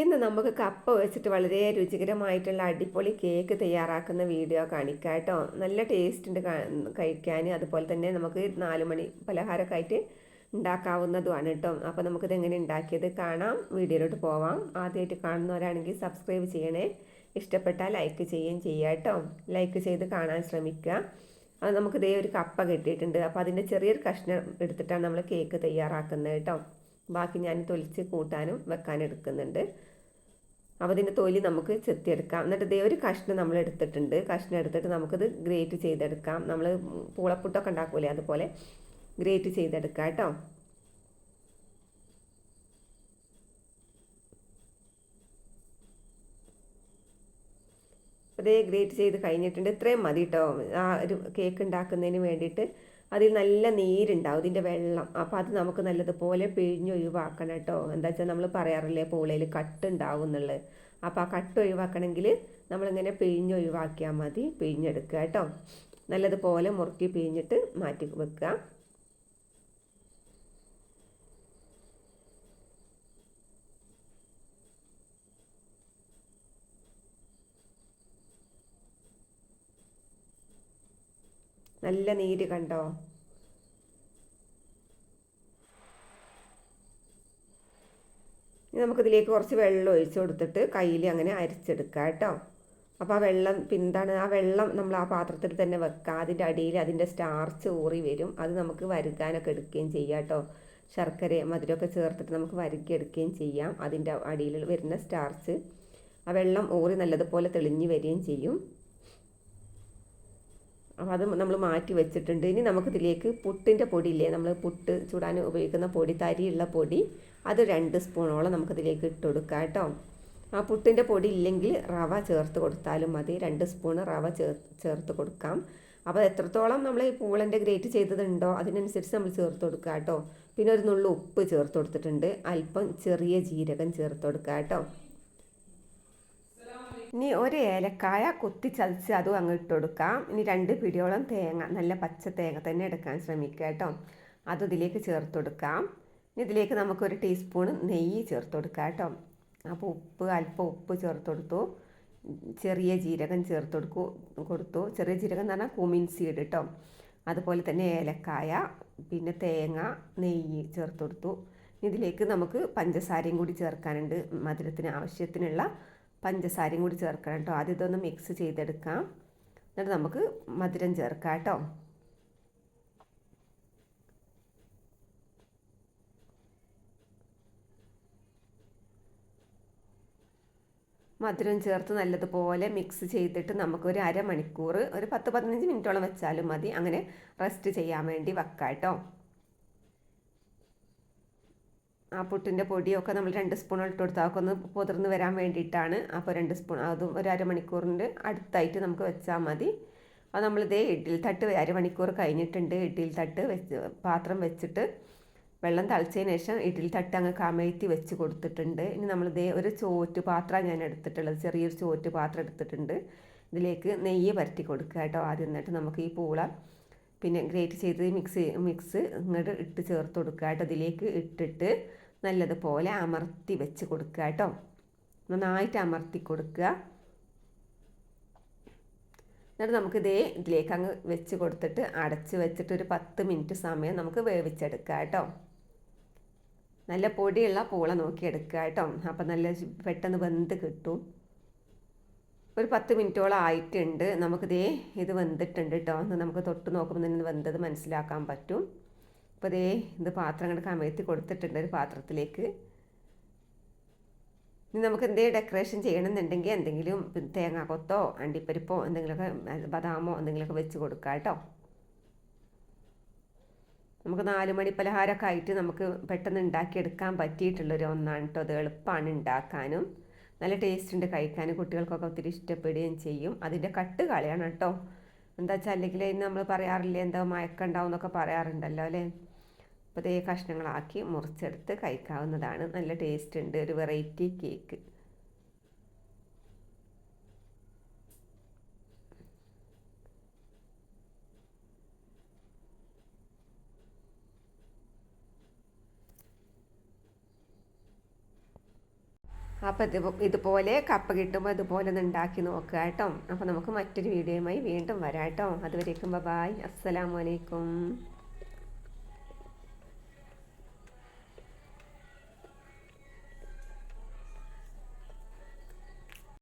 ഇന്ന് നമുക്ക് കപ്പ വെച്ചിട്ട് വളരെ രുചികരമായിട്ടുള്ള അടിപൊളി കേക്ക് തയ്യാറാക്കുന്ന വീഡിയോ കാണിക്കാം കേട്ടോ. നല്ല ടേസ്റ്റ് ഉണ്ട് കഴിക്കാൻ. അതുപോലെ തന്നെ നമുക്ക് നാല് മണി പലഹാരമൊക്കെ ആയിട്ട് ഉണ്ടാക്കാവുന്നതുമാണ് കേട്ടോ. അപ്പോൾ നമുക്കിത് എങ്ങനെ ഉണ്ടാക്കിയത് കാണാം. വീഡിയോയിലോട്ട് പോവാം. ആദ്യമായിട്ട് കാണുന്നവരാണെങ്കിൽ സബ്സ്ക്രൈബ് ചെയ്യണേ. ഇഷ്ടപ്പെട്ടാൽ ലൈക്ക് ചെയ്യുകയും ചെയ്യുക കേട്ടോ. ലൈക്ക് ചെയ്ത് കാണാൻ ശ്രമിക്കുക. അത് നമുക്ക് ഇതേ ഒരു കപ്പ കിട്ടിയിട്ടുണ്ട്. അപ്പോൾ അതിന്റെ ചെറിയൊരു കഷ്ണം എടുത്തിട്ടാണ് നമ്മൾ കേക്ക് തയ്യാറാക്കുന്നത് കേട്ടോ. ബാക്കി ഞാൻ തൊലിച്ച് കൂട്ടാനും വെക്കാനും എടുക്കുന്നുണ്ട്. അപ്പോൾ അതിന്റെ തൊലി നമുക്ക് ചെത്തിയെടുക്കാം. എന്നിട്ട് ഇതേ ഒരു കഷ്ണം നമ്മൾ എടുത്തിട്ടുണ്ട്. കഷ്ണം എടുത്തിട്ട് നമുക്കിത് ഗ്രേറ്റ് ചെയ്തെടുക്കാം. നമ്മൾ പൂളപ്പുട്ടൊക്കെ ഉണ്ടാക്കൂലേ അതുപോലെ ഗ്രേറ്റ് ചെയ്തെടുക്കാം കേട്ടോ. അതേ ഗ്രേറ്റ് ചെയ്ത് കഴിഞ്ഞിട്ടുണ്ട്. ഇത്രയും മതി കേട്ടോ. ആ ഒരു കേക്ക് ഉണ്ടാക്കുന്നതിന് വേണ്ടിയിട്ട് അതിൽ നല്ല നീരുണ്ടാവും ഇതിന്റെ വെള്ളം. അപ്പോൾ അത് നമുക്ക് നല്ലതുപോലെ പിഴിഞ്ഞൊഴിവാക്കണം കേട്ടോ. എന്താ വെച്ചാൽ നമ്മൾ പറയാറില്ലേ പൂളയിൽ കട്ടുണ്ടാവും എന്നുള്ളത്. അപ്പോൾ ആ കട്ട് ഒഴിവാക്കണമെങ്കിൽ നമ്മളിങ്ങനെ പിഴിഞ്ഞൊഴിവാക്കിയാൽ മതി പിഴിഞ്ഞെടുക്കുക കേട്ടോ. നല്ലതുപോലെ മുറുക്കി പിഴിഞ്ഞിട്ട് മാറ്റി വെക്കുക. നല്ല നീര് കണ്ടോ? നമുക്കിതിലേക്ക് കുറച്ച് വെള്ളം ഒഴിച്ചു കൊടുത്തിട്ട് കയ്യിൽ അങ്ങനെ അരിച്ചെടുക്കുക കേട്ടോ. അപ്പോൾ ആ വെള്ളം പിന്താണ് ആ വെള്ളം നമ്മൾ ആ പാത്രത്തിൽ തന്നെ വെക്കുക അതിന്റെ അടിയിൽ അതിന്റെ സ്റ്റാർച്ച് ഊറി വരും. അത് നമുക്ക് വരുകാനൊക്കെ എടുക്കുകയും ചെയ്യാം കേട്ടോ. ശർക്കര മധുരമൊക്കെ ചേർത്തിട്ട് നമുക്ക് വരുക്കിയെടുക്കുകയും ചെയ്യാം. അതിന്റെ അടിയിൽ വരുന്ന സ്റ്റാർച്ച് ആ വെള്ളം ഊറി നല്ലതുപോലെ തെളിഞ്ഞു വരികയും ചെയ്യും. അത് നമ്മൾ മാറ്റി വെച്ചിട്ടുണ്ട്. ഇനി നമുക്കിതിലേക്ക് പുട്ടിന്റെ പൊടിയില്ലേ? നമ്മൾ പുട്ട് ചൂടാൻ ഉപയോഗിക്കുന്ന പൊടി തരിയുള്ള പൊടി അത് രണ്ട് സ്പൂണോളം നമുക്കിതിലേക്ക് ഇട്ട് കൊടുക്കാം കേട്ടോ. ആ പുട്ടിന്റെ പൊടി ഇല്ലെങ്കിൽ റവ ചേർത്ത് കൊടുത്താലും മതി. രണ്ട് സ്പൂൺ റവ ചേർ ചേർത്ത് കൊടുക്കാം. അപ്പോൾ എത്രത്തോളം നമ്മൾ ഈ പൂളന്റെ ഗ്രേറ്റ് ചെയ്തതുണ്ടോ അതിനനുസരിച്ച് നമ്മൾ ചേർത്ത് കൊടുക്കുക കേട്ടോ. പിന്നെ ഒരു നുള്ളു ഉപ്പ് ചേർത്ത് കൊടുത്തിട്ടുണ്ട്. അല്പം ചെറിയ ജീരകം ചേർത്ത് കൊടുക്കുക കേട്ടോ. ഇനി ഒരു ഏലക്കായ കുത്തി ചതച്ച് അതും അങ്ങ് ഇട്ട് കൊടുക്കാം. ഇനി രണ്ട് പിടിയോളം തേങ്ങ നല്ല പച്ച തേങ്ങ തന്നെ എടുക്കാൻ ശ്രമിക്കുക കേട്ടോ. അത് ഇതിലേക്ക് ചേർത്ത് കൊടുക്കാം. ഇനി ഇതിലേക്ക് നമുക്കൊരു ടീസ്പൂൺ നെയ്യ് ചേർത്ത് കൊടുക്കാം കേട്ടോ. അപ്പോൾ ഉപ്പ് അല്പം ഉപ്പ് ചേർത്ത് കൊടുത്തു. ചെറിയ ജീരകം ചേർത്ത് കൊടുക്കൂ കൊടുത്തു. ചെറിയ ജീരകം എന്ന് പറഞ്ഞാൽ കുമിൻ സീഡ് കേട്ടോ. അതുപോലെ തന്നെ ഏലക്കായ പിന്നെ തേങ്ങ നെയ്യ് ചേർത്ത് കൊടുത്തു. ഇതിലേക്ക് നമുക്ക് പഞ്ചസാരയും കൂടി ചേർക്കാനുണ്ട് മധുരത്തിന് ആവശ്യത്തിനുള്ള പഞ്ചസാരയും കൂടി ചേർക്കണം കേട്ടോ. ആദ്യം ഇതൊന്ന് മിക്സ് ചെയ്തെടുക്കാം. എന്നിട്ട് നമുക്ക് മധുരം ചേർക്കാം കേട്ടോ. മധുരം ചേർത്ത് നല്ലതുപോലെ മിക്സ് ചെയ്തിട്ട് നമുക്കൊരു അരമണിക്കൂർ ഒരു പത്ത് പതിനഞ്ച് മിനിറ്റോളം വെച്ചാലും മതി. അങ്ങനെ റെസ്റ്റ് ചെയ്യാൻ വേണ്ടി വെക്കാം കേട്ടോ. ആ പുട്ടിന്റെ പൊടിയൊക്കെ നമ്മൾ രണ്ട് സ്പൂൺ ഇട്ട് കൊടുത്താൽ ഒക്കെ ഒന്ന് പുതിർന്ന് വരാൻ വേണ്ടിയിട്ടാണ്. അപ്പോൾ രണ്ട് സ്പൂൺ അതും ഒരു അരമണിക്കൂറിന്റെ അടുത്തായിട്ട് നമുക്ക് വെച്ചാൽ മതി. അത് നമ്മളിതേ ഇഡ്ഡിൽ തട്ട് അരമണിക്കൂർ കഴിഞ്ഞിട്ടുണ്ട്. ഇഡ്ഡിൽ തട്ട് വെച്ച് പാത്രം വെച്ചിട്ട് വെള്ളം തളിച്ചതിന് ശേഷം ഇഡ്ഡിൽ തട്ട് അങ്ങ് കമഴ്ത്തി വെച്ച് കൊടുത്തിട്ടുണ്ട്. ഇനി നമ്മളിതേ ഒരു ചോറ്റ് പാത്രമാണ് ഞാൻ എടുത്തിട്ടുള്ളത്. ചെറിയൊരു ചോറ്റ് പാത്രം എടുത്തിട്ടുണ്ട്. ഇതിലേക്ക് നെയ്യ് പരത്തി കൊടുക്കുക കേട്ടോ ആദ്യം എന്നിട്ട് നമുക്ക് ഈ പൂള പിന്നെ ഗ്രേറ്റ് ചെയ്ത് മിക്സ് മിക്സ് ഇങ്ങോട്ട് ഇട്ട് ചേർത്ത് കൊടുക്കുക കേട്ടോ. ഇതിലേക്ക് ഇട്ടിട്ട് നല്ലതുപോലെ അമർത്തി വെച്ച് കൊടുക്കുക കേട്ടോ. നന്നായിട്ട് അമർത്തി കൊടുക്കുക. എന്നിട്ട് നമുക്ക് ഇതേ ഇതിലേക്ക് അങ്ങ് വെച്ച് കൊടുത്തിട്ട് അടച്ച് വെച്ചിട്ട് ഒരു പത്ത് മിനിറ്റ് സമയം നമുക്ക് വേവിച്ചെടുക്കുക കേട്ടോ. നല്ല പൊടിയുള്ള പൂള നോക്കി എടുക്കുക കേട്ടോ. അപ്പം നല്ല പെട്ടെന്ന് വെന്ത് കിട്ടും. ഒരു പത്ത് മിനിറ്റോളം ആയിട്ടുണ്ട്. നമുക്കിതേ ഇത് വെന്തിട്ടുണ്ട് കേട്ടോ. നമുക്ക് തൊട്ട് നോക്കുമ്പോൾ തന്നെ വെന്തത് മനസ്സിലാക്കാൻ പറ്റും. അപ്പോൾ ദേ ഇത് പാത്രം അങ്ങോട്ട് കമഴ്ത്തി കൊടുത്തിട്ടുണ്ട് ഒരു പാത്രത്തിലേക്ക്. ഇനി നമുക്ക് എന്തെങ്കിലും ഡെക്കറേഷൻ ചെയ്യണമെന്നുണ്ടെങ്കിൽ എന്തെങ്കിലും തേങ്ങാക്കൊത്തോ അണ്ടിപ്പരിപ്പോ എന്തെങ്കിലുമൊക്കെ ബദാമോ എന്തെങ്കിലുമൊക്കെ വെച്ച് കൊടുക്കാം കേട്ടോ. നമുക്ക് നാല് മണി പലഹാരമൊക്കെ ആയിട്ട് നമുക്ക് പെട്ടെന്ന് ഉണ്ടാക്കിയെടുക്കാൻ പറ്റിയിട്ടുള്ളൊരു ഒന്നാണ് കേട്ടോ. അത് എളുപ്പമാണ് ഉണ്ടാക്കാനും. നല്ല ടേസ്റ്റ് ഉണ്ട് കഴിക്കാനും. കുട്ടികൾക്കൊക്കെ ഒത്തിരി ഇഷ്ടപ്പെടുകയും ചെയ്യും. അതിന്റെ കട്ട് കളയാണ് കേട്ടോ. എന്താ വെച്ചാൽ അല്ലെങ്കിൽ നമ്മൾ പറയാറില്ലേ എന്താ മയക്കുണ്ടാവും എന്നൊക്കെ പറയാറുണ്ടല്ലോ അല്ലേ? അപ്പോൾ ഇതേ കഷ്ണങ്ങളാക്കി മുറിച്ചെടുത്ത് കഴിക്കാവുന്നതാണ്. നല്ല ടേസ്റ്റ് ഉണ്ട് ഒരു വെറൈറ്റി കേക്ക് അപ്പോൾ ഇത് ഇതുപോലെ കപ്പ് കിട്ടുമ്പോൾ ഇതുപോലെ ഒന്ന് ഉണ്ടാക്കി നോക്കുക കേട്ടോ. അപ്പോൾ നമുക്ക് മറ്റൊരു വീഡിയോയുമായി വീണ്ടും വരാം കേട്ടോ അതുവരേക്കും ബൈ അസ്സലാമലൈക്കും